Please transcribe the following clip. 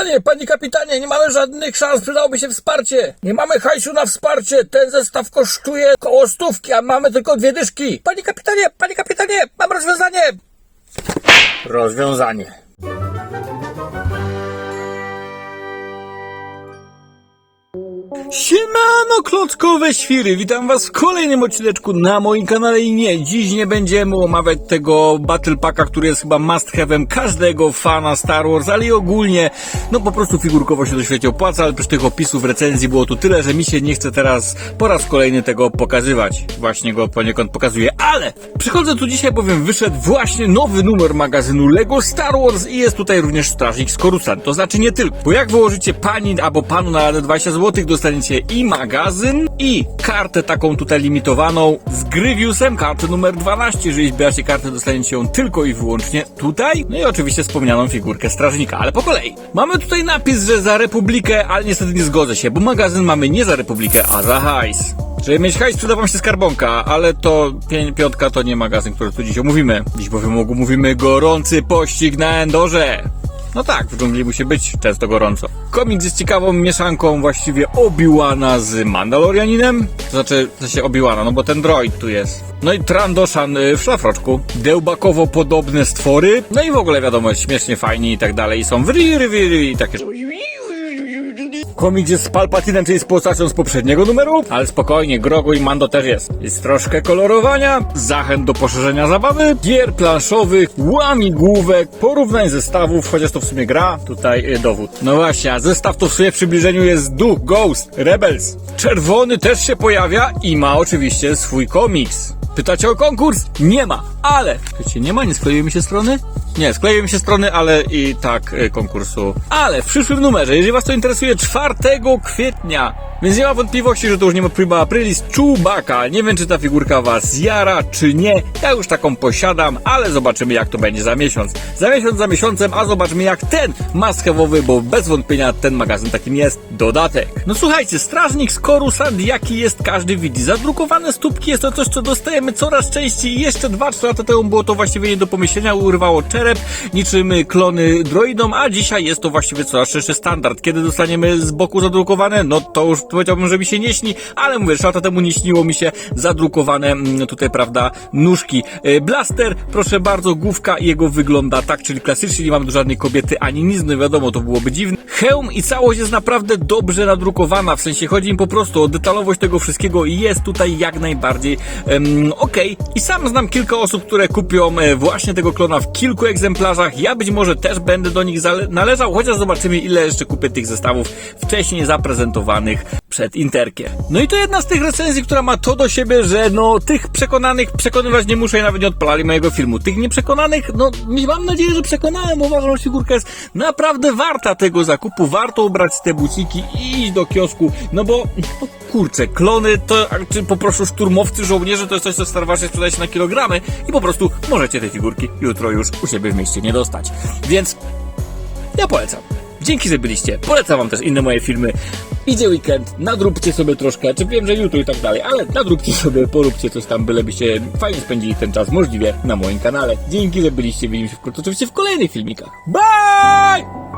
kapitanie, panie kapitanie, nie mamy żadnych szans, przydałoby się wsparcie. Nie mamy hajsu na wsparcie, ten zestaw kosztuje koło stówki, a mamy tylko dwie dyszki. Panie kapitanie, panie kapitanie, mam rozwiązanie. Rozwiązanie. Siemano klockowe świry, witam was w kolejnym odcineczku na moim kanale i nie, dziś nie będziemy omawiać tego Battle Packa, który jest chyba must have'em każdego fana Star Wars, ale i ogólnie, no po prostu figurkowo się to świecie opłaca, ale też tych opisów recenzji było tu tyle, że mi się nie chce teraz po raz kolejny tego pokazywać. Właśnie go poniekąd pokazuję, ale przychodzę tu dzisiaj, bowiem wyszedł właśnie nowy numer magazynu LEGO Star Wars i jest tutaj również strażnik z Coruscant, to znaczy nie tylko, bo jak wyłożycie pani albo panu na radę 20 zł, dostaniecie i magazyn, i kartę taką tutaj limitowaną z Grieviousem, kartę numer 12. Jeżeli zbieracie kartę, dostaniecie ją tylko i wyłącznie tutaj. No i oczywiście wspomnianą figurkę strażnika, ale po kolei. Mamy tutaj napis, że za Republikę, ale niestety nie zgodzę się, bo magazyn mamy nie za Republikę, a za hajs. Żeby mieć hajs, przyda wam się skarbonka, ale to pię- piątka to nie magazyn, który tu dziś omówimy. Dziś bowiem omówimy gorący pościg na Endorze. No tak, w dżungli musi być często gorąco. Komiks jest ciekawą mieszanką właściwie Obi-Wana z Mandalorianinem. To znaczy, w sensie Obi-Wana, no bo ten droid tu jest. No i Trandoshan y, w szlafroczku. Dełbakowo podobne stwory. No i w ogóle wiadomo, śmiesznie fajni i tak dalej. Są wry, ry, ry, ry, i takie Komiks jest z Palpatinem, czyli z postacią z poprzedniego numeru, ale spokojnie, Grogu i Mando też jest. Jest troszkę kolorowania, zachęt do poszerzenia zabawy, gier planszowych, łamigłówek, porównań zestawów, chociaż to w sumie gra, tutaj y, dowód. No właśnie, a zestaw to w sumie w przybliżeniu jest Duch, Ghost, Rebels. Czerwony też się pojawia i ma oczywiście swój komiks. Pytacie o konkurs? Nie ma, ale... Wiecie, nie ma? Nie skleiły mi się strony? Nie, skleiły mi się strony, ale i tak y, konkursu. Ale w przyszłym numerze, jeżeli was to interesuje, 4 kwietnia. Więc nie ma wątpliwości, że to już nie ma Prima Aprilis Chewbacca. Nie wiem, czy ta figurka was jara, czy nie. Ja już taką posiadam, ale zobaczymy, jak to będzie za miesiąc. Za miesiąc, za miesiącem, a zobaczmy, jak ten maskewowy, bo bez wątpienia ten magazyn takim jest dodatek. No słuchajcie, strażnik z Coruscant, jaki jest każdy widzi. Zadrukowane stópki jest to coś, co dostajemy coraz częściej. i Jeszcze 2-3 lata temu było to właściwie nie do pomyślenia, urwało czerep, niczym klony droidom, a dzisiaj jest to właściwie coraz szerszy standard. Kiedy dostaniemy z boku zadrukowane, no to już powiedziałbym, że mi się nie śni, ale mówię, 3 lata temu nie śniło mi się zadrukowane mm, tutaj, prawda, nóżki. E, Blaster, proszę bardzo, główka jego wygląda tak, czyli klasycznie nie mamy tu żadnej kobiety ani nic, no wiadomo, to byłoby dziwne. Hełm i całość jest naprawdę dobrze nadrukowana, w sensie chodzi mi po prostu o detalowość tego wszystkiego i jest tutaj jak najbardziej em, okej. I sam znam kilka osób, które kupią e, właśnie tego klona w kilku egzemplarzach. Ja być może też będę do nich należał, chociaż zobaczymy ile jeszcze kupię tych zestawów wcześniej zaprezentowanych przed Interkiem. No i to jedna z tych recenzji, która ma to do siebie, że no tych przekonanych przekonywać nie muszę i nawet nie odpalali mojego filmu. Tych nieprzekonanych, no mam nadzieję, że przekonałem. Uważam, że figurka jest naprawdę warta tego zakupu. Warto ubrać te buciki i iść do kiosku, no bo no, kurczę, klony to, czy po prostu szturmowcy, żołnierze to jest coś, co Star Warsie sprzedaje się na kilogramy i po prostu możecie te figurki jutro już u siebie w mieście nie dostać. Więc ja polecam. Dzięki, że byliście. Polecam wam też inne moje filmy. Idzie weekend, nadróbcie sobie troszkę, czy wiem, że jutro i tak dalej, ale nadróbcie sobie, poróbcie coś tam, bylebyście fajnie spędzili ten czas możliwie na moim kanale. Dzięki, że byliście, widzimy się wkrótce oczywiście w kolejnych filmikach. Bye!